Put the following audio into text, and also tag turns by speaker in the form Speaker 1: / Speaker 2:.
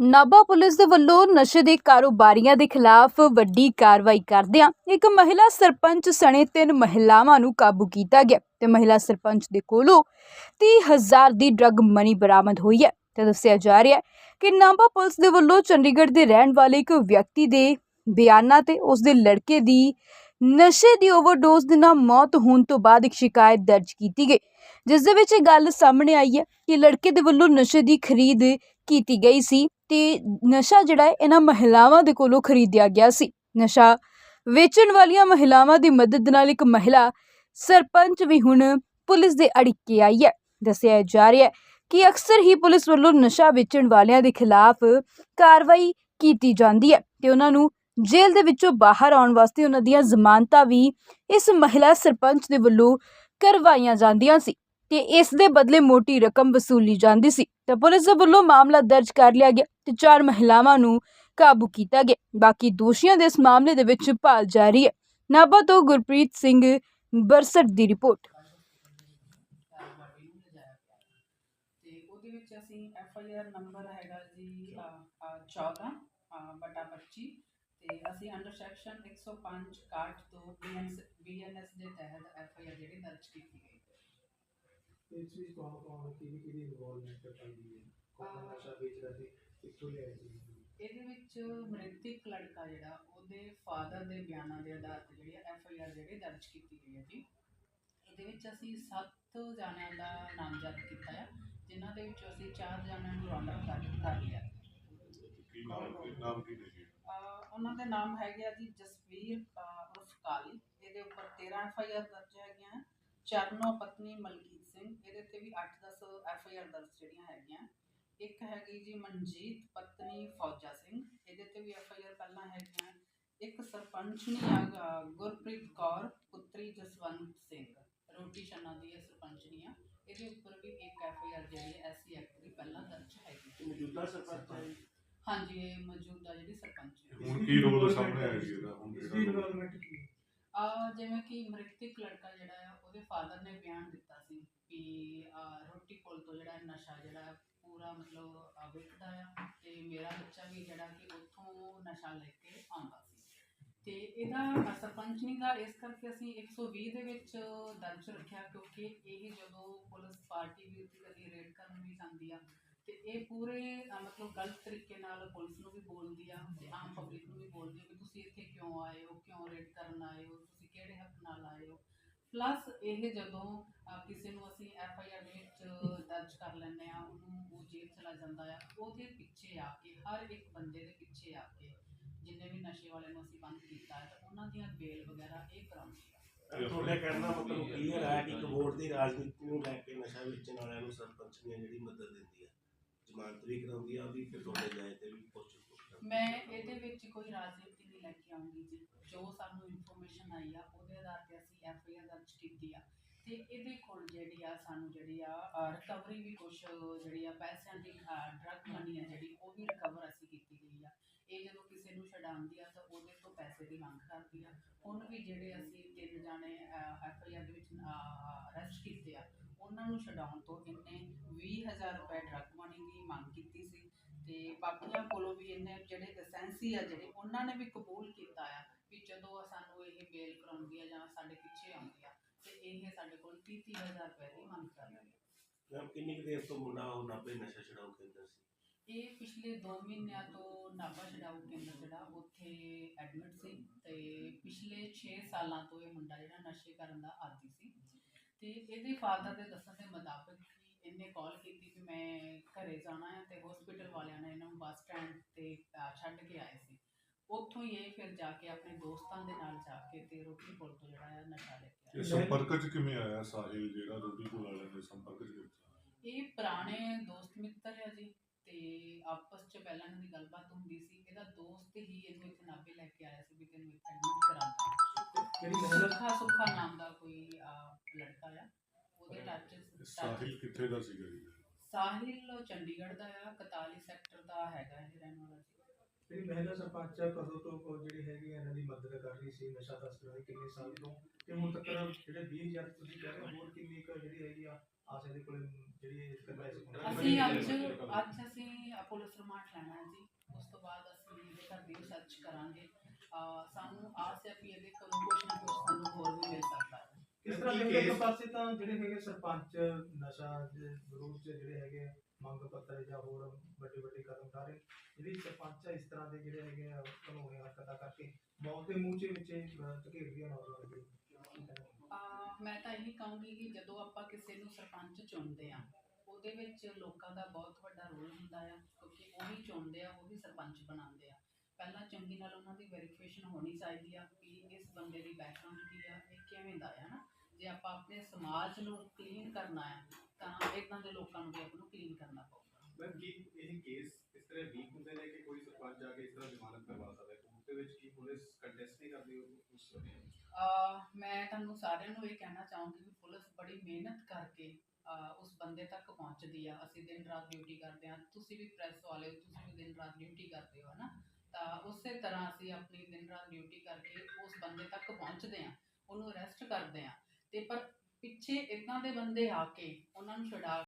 Speaker 1: Nabha police ਦੇ ਵੱਲੋਂ ਨਸ਼ੇ ਦੇ ਕਾਰੋਬਾਰੀਆਂ ਦੇ ਖਿਲਾਫ ਵੱਡੀ ਕਾਰਵਾਈ ਕਰਦਿਆਂ ਇੱਕ ਮਹਿਲਾ ਸਰਪੰਚ ਸਣੇ ਤਿੰਨ ਮਹਿਲਾਵਾਂ ਨੂੰ ਕਾਬੂ ਕੀਤਾ ਗਿਆ ਤੇ ਮਹਿਲਾ ਸਰਪੰਚ ਦੇ ਕੋਲੋਂ 30000 ਦੀ ਡਰੱਗ ਮਨੀ ਬਰਾਮਦ ਹੋਈ ਹੈ ਤੇ ਦੱਸਿਆ ਜਾ ਰਿਹਾ ਹੈ ਕਿ ਨਾਭਾ ਪੁਲਿਸ ਦੇ ਵੱਲੋਂ ਚੰਡੀਗੜ੍ਹ ਦੇ ਰਹਿਣ ਵਾਲੇ ਇੱਕ ਵਿਅਕਤੀ ਦੇ ਬਿਆਨਾਂ ਤੇ ਉਸ ਦੇ ਲੜਕੇ ਦੀ ਨਸ਼ੇ ਦੀ ਓਵਰਡੋਜ਼ ਦੇ ਨਾਲ ਮੌਤ ਹੋਣ ਤੋਂ ਬਾਅਦ ਇੱਕ ਸ਼ਿਕਾਇਤ ਦਰਜ ਕੀਤੀ ਗਈ, ਜਿਸ ਦੇ ਵਿੱਚ ਇਹ ਗੱਲ ਸਾਹਮਣੇ ਆਈ ਹੈ ਕਿ ਲੜਕੇ ਦੇ ਵੱਲੋਂ ਨਸ਼ੇ ਦੀ ਖਰੀਦ ਕੀਤੀ ਗਈ ਸੀ ਤੇ ਨਸ਼ਾ ਜਿਹੜਾ ਹੈ, ਇਹਨਾਂ ਮਹਿਲਾਵਾਂ ਦੇ ਕੋਲੋਂ ਖਰੀਦਿਆ ਗਿਆ ਸੀ। ਨਸ਼ਾ ਵੇਚਣ ਵਾਲੀਆਂ ਮਹਿਲਾਵਾਂ ਦੀ ਮਦਦ ਨਾਲ ਇੱਕ ਮਹਿਲਾ ਸਰਪੰਚ ਵੀ ਹੁਣ ਪੁਲਿਸ ਦੇ ਅੜਿੱਕੇ ਆਈ ਹੈ। ਦੱਸਿਆ ਜਾ ਰਿਹਾ ਹੈ ਕਿ ਅਕਸਰ ਹੀ ਪੁਲਿਸ ਵੱਲੋਂ ਨਸ਼ਾ ਵੇਚਣ ਵਾਲਿਆਂ ਦੇ ਖਿਲਾਫ ਕਾਰਵਾਈ ਕੀਤੀ ਜਾਂਦੀ ਹੈ ਤੇ ਉਹਨਾਂ ਨੂੰ ਜੇਲ੍ਹ ਦੇ ਵਿੱਚੋਂ ਬਾਹਰ ਆਉਣ ਵਾਸਤੇ ਉਹਨਾਂ ਦੀਆਂ ਜ਼ਮਾਨਤਾਂ ਵੀ ਇਸ ਮਹਿਲਾ ਸਰਪੰਚ ਦੇ ਵੱਲੋਂ ਕਰਵਾਈਆਂ ਜਾਂਦੀਆਂ ਸੀ ਤੇ ਇਸ ਦੇ ਬਦਲੇ ਮੋਟੀ ਰਕਮ ਵਸੂਲੀ ਜਾਂਦੀ ਸੀ ਤਾਂ ਪੁਲਿਸ ਦੇ ਵੱਲੋਂ ਮਾਮਲਾ ਦਰਜ ਕਰ ਲਿਆ ਗਿਆ ਤੇ ਚਾਰ ਮਹਿਲਾਵਾਂ ਨੂੰ ਕਾਬੂ ਕੀਤਾ ਗਿਆ। ਬਾਕੀ ਦੋਸ਼ੀਆਂ ਦੇ ਇਸ ਮਾਮਲੇ ਦੇ ਵਿੱਚ ਭਾਲ ਜਾਰੀ ਹੈ। ਨਾਭਾ ਤੋਂ ਗੁਰਪ੍ਰੀਤ ਸਿੰਘ ਬਰਸਟ ਦੀ ਰਿਪੋਰਟ।
Speaker 2: ਤੇ ਉਹਦੇ ਵਿੱਚ ਅਸੀਂ ਐਫ ਆਈ ਆਰ ਨੰਬਰ ਹੈਗਾ ਜੀ 14 ਬਟਾ 25 ਤੇ ਅਸੀਂ ਅੰਡਰ ਸੈਕਸ਼ਨ 105 ਕਾਟ ਤੋਂ ਬੀਐਨਐਸ ਦੇ ਤਹਿਤ ਐਫ ਆਈ ਆਰ ਜਿਹੜੀ ਦਰਜ ਕੀਤੀ ਗਈ। ਹੈ
Speaker 3: ਇਸ ਵਿੱਚ ਕੌਣ ਕੌਣ ਕਿਹਦੀ ਕਿਹਦੀ ਇਨਵੋਲਵਮੈਂਟ ਪਾਈ ਹੈ? ਕੌਣ ਨਸ਼ਾ ਵੇਚ ਰਿਹਾ ਸੀ? ਕਿੱਥੋਂ ਲਿਆਇਆ ਸੀ?
Speaker 2: ਇਹਦੇ ਵਿੱਚ ਮ੍ਰਿਤਕ ਲੜਕਾ ਜਿਹੜਾ ਉਹਦੇ ਫਾਦਰ ਦੇ ਬਿਆਨਾਂ ਦੇ ਆਧਾਰ ਤੇ ਜਿਹੜੀ ਐਫ ਆਈ ਆਰ ਜਿਹੜੀ ਦਰਜ ਕੀਤੀ ਗਈ ਹੈ ਜੀ। ਇਹਦੇ ਵਿੱਚ ਅਸੀਂ 7 ਜਣਿਆਂ ਦਾ ਨਾਮਜ਼ਦ ਕੀਤਾ ਹੈ ਜਿਨ੍ਹਾਂ ਦੇ ਵਿੱਚੋਂ ਅਸੀਂ 4 ਜਣਿਆਂ ਨੂੰ ਰਾਉਂਡ ਅਪ ਕਰ ਲਿਆ।
Speaker 4: ਕੀ ਨਾਮ ਕੀ ਨਾਮ ਕੀ ਨੇ ਜੀ?
Speaker 2: ਉਹਨਾਂ ਦੇ ਨਾਮ ਹੈਗੇ ਆ ਜੀ ਜਸਵੀਰ ਉਰਫ ਕਾਲੀ। ਇਹਦੇ ਉੱਪਰ 13 ਐਫ ਆਈ ਆਰ ਦਰਜ ਹੈਗੀਆਂ। ਚਰਨੋ ਪਤਨੀ ਮਲਕੀਤ ਸਿੰਘ। ਇਹਦੇ ਤੇ ਵੀ 8-10 ਐਫ ਆਈ ਆਰ ਦਰਜ ਜਿਹੜੀਆਂ ਹੈਗੀਆਂ। ਇੱਕ ਹੈਗੀ ਜੀ ਮਨਜੀਤ, ਪਤਨੀ ਫੌਜਾ ਸਿੰਘ। ਇਹਦੇ ਤੇ ਵੀ ਐਫ ਆਈ ਆਰ ਪਹਿਲਾਂ ਹੈਗੀਆਂ। ਇੱਕ ਸਰਪੰਚਨੀ ਆ ਗੁਰਪ੍ਰੀਤ ਕੌਰ, ਪੁੱਤਰੀ ਜਸਵੰਤ ਸਿੰਘ। ਰੋਟੀ ਛੰਨਾ ਦੀ ਇਹ ਸਰਪੰਚਨੀ ਆ। ਇਹਦੇ ਉੱਪਰ ਵੀ ਇੱਕ ਐਫ ਆਈ ਆਰ ਜਿਹੜੀ ਐਸਸੀ ਐਕਟ ਦੀ ਪਹਿਲਾਂ ਦਰਜ ਹੈਗੀ
Speaker 3: ਮੌਜੂਦਾ ਸਰਪੰਚ
Speaker 2: ਹਾਂਜੀ ਇਹ ਮੌਜੂਦਾ ਜਿਹੜੀ ਸਰਪੰਚ ਹੈ।
Speaker 4: ਹੁਣ ਕੀ ਰੋਲ ਸਾਹਮਣੇ ਆਇਆ ਜੀ ਇਹਦਾ? ਹੁਣ
Speaker 3: ਇਸ ਦੀ
Speaker 4: ਜਿਹੜਾ role-
Speaker 3: ਇਨਵੋਲਵਮੈਂਟ ਕੀ ਹੈ?
Speaker 2: ਆ ਜਿਵੇਂ ਕਿ ਮ੍ਰਿਤਕ ਲੜਕਾ ਜਿਹੜਾ ਆ ਉਹਦੇ ਫਾਦਰ ਨੇ ਬਿਆਨ ਦਿੱਤਾ ਸੀ ਕਿ ਆਹ, ਰੋਟੀ ਕੋਲ ਤੋਂ ਜਿਹੜਾ ਨਸ਼ਾ ਜਿਹੜਾ ਪੂਰਾ ਮਤਲਬ ਆਹ, ਵਿਕਦਾ ਆ ਤੇ ਮੇਰਾ ਬੱਚਾ ਵੀ ਜਿਹੜਾ ਕਿ ਉੱਥੋਂ ਨਸ਼ਾ ਲੈ ਕੇ ਆਉਂਦਾ ਸੀ। ਤੇ ਇਹਦਾ ਅਹ, ਸਰਪੰਚਨੀ ਦਾ ਇਸ ਕਰਕੇ ਅਸੀਂ 120 ਦੇ ਵਿੱਚ ਦਰਜ ਰੱਖਿਆ ਕਿਉਂਕਿ ਇਹ ਜਦੋਂ ਪੁਲਿਸ ਪਾਰਟੀ ਵੀ ਉੱਤੇ ਕਦੀ ਰੇਡ ਕਰਨ ਵੀ ਜਾਂਦੀ ਆ ਤੇ ਇਹ ਪੂਰੇ ਅਹ, ਮਤਲਬ ਗਲਤ ਤਰੀਕੇ ਨਾਲ ਪੁਲਿਸ ਨੂੰ ਵੀ ਬੋਲਦੀ ਆ ਤੇ ਆਮ ਪਬਲਿਕ ਨੂੰ ਵੀ ਬੋਲਦੀ ਆ ਵੀ ਤੁਸੀਂ ਇੱਥੇ ਕਿਉਂ ਆਏ ਹੋ ਕਿਉਂ ਰੇਡ ਕਰਨ ਆਏ ਹੋ ਤੁਸੀਂ ਕਿਹੜੇ ਹੱਕ ਨਾਲ ਆਏ ਹੋ। ਪਲੱਸ ਇਹ ਜਦੋਂ ਅਹ, ਕਿਸੇ ਨੂੰ ਅਸੀਂ ਐਫ ਆਈ ਆਰ ਵਿੱਚ ਦਰਜ ਕਰ ਲੈਂਦੇ ਆ ਉਹਨੂੰ ਉਹ ਜੇਲ੍ਹ ਚਲਾ ਜਾਂਦਾ ਆ ਉਹਦੇ ਪਿੱਛੇ ਆ ਕੇ ਹਰ ਇੱਕ ਬੰਦੇ ਦੇ ਪਿੱਛੇ ਆ ਕੇ ਜਿੰਨੇ ਵੀ ਨਸ਼ੇ ਵਾਲੇ ਨੂੰ ਅਸੀਂ ਬੰਦ ਕੀਤਾ ਹੈ ਤਾਂ ਉਹਨਾਂ ਦੀਆਂ ਬੇਲ ਵਗੈਰਾ ਇਹ ਕਰਾਉਂਦੀ ਆ।
Speaker 5: ਤੁਹਾਡੇ ਕਹਿਣ ਦਾ ਮਤਲਬ ਕਲੀਅਰ ਹੈ ਕਿ ਇੱਕ ਵੋਟ ਦੀ ਰਾਜਨੀਤੀ ਨੂੰ ਲੈ ਕੇ ਨਸ਼ਾ ਵੇਚਣ ਵਾਲਿਆਂ ਨੂੰ ਸਰਪੰਚ ਨੇ ਜਿਹੜੀ ਮਦਦ ਦਿੰਦੀ ਹੈ। ਜ਼ਮਾਨਤ ਵੀ ਕਰਾਉਂਦੀ ਆ ਉਹਦੀ ਫਿਰ ਤੁਹਾਡੇ ਜਾਏ ਤੇ ਵੀ ਪੁੱਛ
Speaker 2: ਮੈਂ ਇਹਦੇ ਵਿੱਚ ਕੋਈ ਰਾਜਨੀਤੀ ਨਹੀਂ ਲੈ ਕੇ ਆਉਂਗੀ ਜੀ। ਜੋ ਸਾਨੂੰ ਇਨਫੋਰਮੇਸ਼ਨ ਆਈ ਆ ਉਹਦੇ ਆਧਾਰ ਤੇ ਅਸੀਂ ਐਫ ਆਈ ਆਰ ਦਰਜ ਕੀਤੀ ਆ। ਤੇ ਇਹਦੇ ਕੋਲ ਜਿਹੜੀ ਆ ਸਾਨੂੰ ਜਿਹੜੀ ਆ ਰਿਕਵਰੀ ਵੀ ਕੁਝ ਜਿਹੜੀ ਆ ਪੈਸਿਆਂ ਦੀ ਡਰਗ ਮਨੀ ਆ ਜਿਹੜੀ ਉਹ ਵੀ ਰਿਕਵਰ ਅਸੀਂ ਕੀਤੀ ਗਈ ਆ। ਇਹ ਜਦੋਂ ਕਿਸੇ ਨੂੰ ਛਡਾਉਂਦੀ ਆ ਤਾਂ ਉਹਦੇ ਤੋਂ ਪੈਸੇ ਦੀ ਮੰਗ ਕਰਦੀ ਆ। ਹੁਣ ਵੀ ਜਿਹੜੇ ਅਸੀਂ ਤਿੰਨ ਜਾਣੇ ਐਫ ਆਈ ਆਰ ਦੇ ਵਿੱਚ ਅਰੈਸਟ ਕੀਤੇ ਆ ਉਹਨਾਂ ਨੂੰ ਛਡਾਉਣ ਤੋਂ ਇਹਨੇ 20000 ਰੁਪਏ ਡਰਗ ਮਨੀ ਦੀ ਮੰਗ ਕੀਤੀ ਸੀ ਤੇ ਬਾਕੀਆਂ ਕੋਲੋਂ ਵੀ ਇਹਨੇ ਜਿਹੜੇ ਲਾਇਸੈਂਸੀ ਆ ਜਿਹੜੇ ਉਹਨਾਂ ਨੇ ਵੀ ਕਬੂਲ ਕੀਤਾ ਆ ਵੀ ਜਦੋਂ ਸਾਨੂੰ ਇਹ ਬੇਲ ਕਰਾਉਂਦੀ ਆ ਜਾਂ ਸਾਡੇ ਪਿੱਛੇ ਆਉਂਦੀ ਆ ਤੇ ਇਹ ਸਾਡੇ ਕੋਲ 30 ਹਜ਼ਾਰ ਰੁਪਏ ਦੀ ਮੰਗ ਕਰ ਰਹੀ ਆ।
Speaker 5: ਮੈਮ ਕਿੰਨੀ ਕੁ ਦੇਰ ਤੋਂ ਮੁੰਡਾ ਉਹ ਨਾਭੇ ਨਸ਼ਾ ਛਡਾਊ ਕੇਂਦਰ ਸੀ?
Speaker 2: ਇਹ ਪਿਛਲੇ 2 ਮਹੀਨਿਆਂ ਤੋਂ ਨਾਭਾ ਛਡਾਊ ਕੇਂਦਰ ਜਿਹੜਾ ਉੱਥੇ ਐਡਮਿਟ ਸੀ ਤੇ ਪਿਛਲੇ 6 ਸਾਲਾਂ ਤੋਂ ਇਹ ਮੁੰਡਾ ਜਿਹੜਾ ਨਸ਼ੇ ਕਰਨ ਦਾ ਆਦੀ ਸੀ। ਤੇ ਇਹਦੇ ਫਾਦਰ ਦੇ ਦੱਸਣ ਦੇ ਮੁਤਾਬਕ ਕਿ ਇਹਨੇ ਕਾਲ ਕੀਤੀ ਕਿ ਮੈਂ ਘਰੇ ਜਾਣਾ ਹੈ ਤੇ ਹਸਪੀਟਲ ਵਾਲਿਆਂ ਨੇ ਇਹਨਾਂ ਨੂੰ ਬੱਸ ਸਟੈਂਡ ਤੇ ਅਹ, ਛੱਡ ਕੇ ਆਏ ਸੀ। ਉੱਥੋਂ ਹੀ ਇਹ ਫਿਰ ਜਾ ਕੇ ਆਪਣੇ ਦੋਸਤਾਂ ਦੇ ਨਾਲ ਜਾ ਕੇ ਤੇ ਰੋਟੀ ਪੁਲ ਤੋਂ ਜਿਹੜਾ ਹੈ ਨਸ਼ਾ ਲੈ ਕੇ
Speaker 4: ਇਹ
Speaker 2: ਆਇਆ
Speaker 4: ਸੰਪਰਕ ਚ ਕਿਵੇਂ ਆਇਆ ਸਾਹਿਲ ਜਿਹੜਾ ਰੋਟੀ ਕੋਲ ਵਾਲਿਆਂ ਦੇ ਸੰਪਰਕ ਚ ਕਿਵੇਂ ਆਇਆ?
Speaker 2: ਇਹ ਪੁਰਾਣੇ ਦੋਸਤ ਮਿੱਤਰ ਹੈ ਜੀ ਤੇ ਆਪਸ ਚ ਪਹਿਲਾਂ ਇਹਨਾਂ ਦੀ ਗੱਲਬਾਤ ਹੁੰਦੀ ਸੀ। ਇਹਦਾ ਦੋਸਤ ਹੀ ਇਹਨੂੰ ਇੱਥੇ ਨਾਭੇ ਲੈ ਕੇ ਆਇਆ ਸੀ ਵੀ ਤੈਨੂੰ ਇੱਥੇ ਐਡਮਿਟ ਕਰਾਉਂਦਾ।
Speaker 3: ਕਿਹੜੀ ਮਹਿਲਾ
Speaker 2: ਸੁੱਖਾ ਸੁੱਖਾ ਨਾਮ ਦਾ ਕੋਈ ਅਹ, ਆ ਉਹਦੇ ਟੱਚ
Speaker 4: ਸਾਹਿਲ ਕਿੱਥੇ ਦਾ ਸੀਗਾ ਜੀ?
Speaker 2: ਸਾਹਿਲ ਚੰਡੀਗੜ੍ਹ ਦਾ ਆ 41 ਸੈਕਟਰ ਦਾ ਹੈਗਾ ਇਹ ਰਹਿਣ ਵਾਲਾ ਜੀ।
Speaker 3: ਜਿਹੜੀ ਮਹਿਲਾ ਸਰਪੰਚ ਆ ਕਦੋਂ ਤੋਂ ਜਿਹੜੀ ਹੈਗੀ ਇਹਨਾਂ ਦੀ ਮਦਦ ਕਰ ਰਹੀ ਸੀ ਨਸ਼ਾ ਤਸਕਰਾਂ ਦੀ ਕਿੰਨੇ ਸਾਲ ਤੋਂ? ਤੇ ਹੁਣ ਤੱਕ ਜਿਹੜੇ 20000 ਤੁਸੀਂ ਕਹਿ ਰਹੇ ਹੋ ਹੋਰ ਕਿੰਨੀ ਕੁ ਜਿਹੜੀ ਹੈਗੀ ਆ ਆਸੇ ਦੇ ਕੋਲੇ ਜਿਹੜੀ
Speaker 2: ਅਸੀਂ ਅੱਜ ਅੱਜ ਅਸੀਂ ਪੁਲਿਸ ਰਿਮਾਂਡ ਲੈਣਾ ਹੈ ਜੀ। ਉਸ ਤੋਂ ਬਾਅਦ ਅਸੀਂ ਇਹਦੇ ਘਰ ਦੀ ਸਰਚ ਕਰਾਂਗੇ। ਸਾਨੂੰ ਆਸ ਹੈ ਕਿ ਇਹਦੇ ਕੋਲੋਂ ਕੁਝ ਨਾ ਕੁਝ ਸਾਨੂੰ ਹੋਰ ਵੀ ਮਿਲ ਸਕਦਾ ਹੈ।
Speaker 3: ਕਿਸ ਤਰ੍ਹਾਂ ਦੇ ਇੱਕ ਪਾਸੇ ਤਾਂ ਜਿਹੜੇ ਹੈਗੇ ਸਰਪੰਚ ਨਸ਼ਾ ਦੇ ਵਿਰੋਧ 'ਚ ਜਿਹੜੇ ਹੈਗੇ ਮੰਗ ਪੱਤਰ ਜਾਂ ਹੋਰ ਵੱਡੇ ਵੱਡੇ ਕਦਮ ਉਠਾ ਰਹੇ ਜਿਹੜੀ ਸਰਪੰਚ ਆ ਇਸ ਤਰ੍ਹਾਂ ਦੇ ਜਿਹੜੇ ਹੈਗੇ ਆ ਹਰਕਤਾਂ ਕਰਕੇ ਮੌਤ ਦੇ ਮੂੰਹ 'ਚ ਵਿੱਚ ਧਕੇੜਦੀਆਂ ਨੌਜਵਾਨ
Speaker 2: ਅਹ ਮੈਂ ਤਾਂ ਇਹੀ ਕਹੂੰਗੀ ਕਿ ਜਦੋਂ ਆਪਾਂ ਕਿਸੇ ਨੂੰ ਸਰਪੰਚ ਚੁਣਦੇ ਆ ਉਹਦੇ ਵਿੱਚ ਲੋਕਾਂ ਦਾ ਬਹੁਤ ਵੱਡਾ ਰੋਲ ਹੁੰਦਾ ਆ ਕਿਉਂਕਿ ਉਹੀ ਚੁਣਦੇ ਆ ਉਹੀ ਸਰਪੰਚ ਬਣਾਉਂਦੇ ਆ। ਪਹਿਲਾਂ ਚੰਗੀ ਨਾਲ ਉਹਨਾਂ ਦੀ ਵੈਰੀਫਿਕੇਸ਼ਨ ਹੋਣੀ ਚਾਹੀਦੀ ਆ ਕਿ ਇਸ ਬੰਦੇ ਦੀ ਬੈਕਗ੍ਰਾਉਂਡ ਕੀ ਆ ਇਹ ਕਿਵੇਂ ਦਾ ਆ ਨਾ ਜੇ ਆਪਾਂ ਆਪਣੇ ਸਮਾਜ ਨੂੰ ਕਲੀਨ ਕਰਨਾ ਆ ਤਾਂ ਇਦਾਂ ਦੇ ਲੋਕਾਂ ਨੂੰ ਵੀ ਆਪਾਂ ਨੂੰ ਕਲੀਨ ਕਰਨਾ ਪਊਗਾ।
Speaker 6: ਮੈਂ ਕੀ ਇਹ ਕੇਸ ਇਸ ਤਰ੍ਹਾਂ ਵੀਕ ਹੁੰਦੇ ਨੇ ਕਿ ਕੋਈ ਸਰਪੰਚ ਜਾ ਕੇ ਇਸ ਤਰ੍ਹਾਂ ਜ਼ਮਾਨਤ ਕਰਵਾ ਸਕਦਾ ਹੈ? ਉਹਦੇ ਵਿੱਚ ਕੀ ਪੁਲਿਸ ਕੰਟੈਸਟ ਨਹੀਂ ਕਰਦੀ ਉਹ- ਉਸ ਸਮੇਂ
Speaker 2: ਅਹ ਮੈਂ ਤੁਹਾਨੂੰ ਸਾਰਿਆਂ ਨੂੰ ਇਹ ਕਹਿਣਾ ਚਾਹੂੰਗੀ ਕਿ ਪੁਲਿਸ ਬੜੀ ਮਿਹਨਤ ਕਰਕੇ ਉਸ ਬੰਦੇ ਤੱਕ ਪਹੁੰਚਦੀ ਆ। ਅਸੀਂ ਦਿਨ ਰਾਤ ਡਿਊਟੀ ਕਰਦੇ ਆ ਤੁਸੀਂ ਵੀ ਪ੍ਰੈਸ ਵਾਲੇ ਹੋ ਤੁਸੀਂ ਵੀ ਦਿਨ ਰਾਤ ਡਿਊਟੀ ਕਰਦੇ ਹੋ ਨਾ ਤਾਂ ਉਸੇ ਤਰ੍ਹਾਂ ਅਸੀਂ ਆਪਣੀ ਦਿਨ ਰਾਤ ਡਿਊਟੀ ਕਰਕੇ ਉਸ ਬੰਦੇ ਤੱਕ ਪਹੁੰਚਦੇ ਆ ਉਹਨੂੰ ਅਰੈਸਟ ਕਰਦੇ ਆ ਤੇ ਪਰ ਪਿੱਛੇ ਇਦਾਂ ਦੇ ਬੰਦੇ ਆ ਕੇ ਉਹਨਾਂ ਨੂੰ ਛੁਡਾ